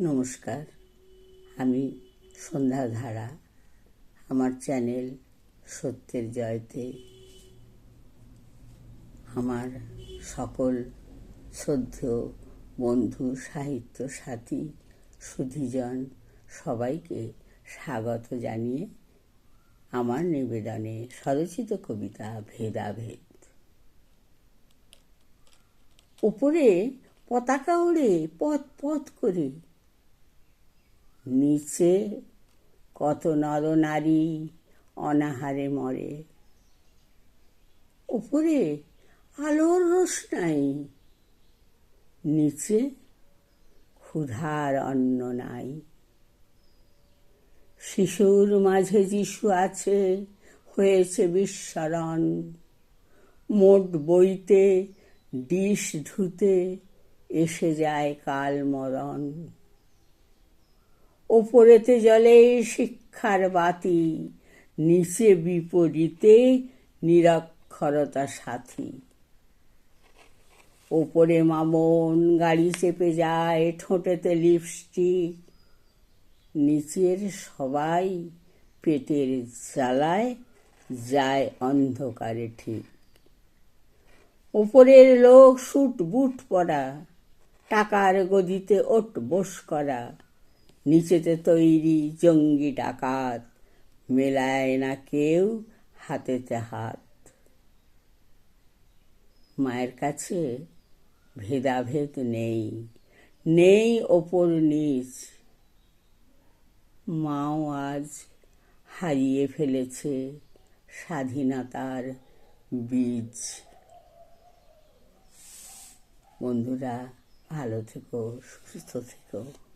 নমস্কার। আমি সন্ধ্যাধারা আমার চ্যানেল সত্যের জয়তে। আমার সকল শ্রদ্ধেয় বন্ধু, সাহিত্য সাথী, সুধীজন, সবাইকে স্বাগত জানিয়ে আমার নিবেদনে স্বরচিত কবিতা ভেদাভেদ। উপরে পতাকা ওড়ে পথ পথ করে নিচে কত নরনারী অনাহারে মরে। উপরে আলোর রোশনাই নিচে ক্ষুধার অন্ন নাই। শিশুর মাঝে যিশু আছে, হয়েছে বিস্মরণ। মোট বইতে, ডিশ ধুতে, এসে যায় কাল মরণ। ওপরেতে জলে শিক্ষার বাতি, নিচে বিপরীতে নিরক্ষরতা সাথী। ওপরে মামন গাড়ি চেপে যায়, ঠোঁটেতে লিপস্টিক নিচের সবাই পেটের জ্বালায়, যায় অন্ধকারে ঠিক। ওপরের লোক সুট বুট পরা, টাকার গদিতে ওট বস করা। নিচেতে তৈরি জঙ্গি ডাকাত, মেলায় না কেউ হাতেতে হাত। মায়ের কাছে ভেদাভেদ নেই নেই ওপর নিচ। মাও আজ হারিয়ে ফেলেছে স্বাধীনতার বীজ। বন্ধুরা, ভালো থেকো, সুস্থ থেকো।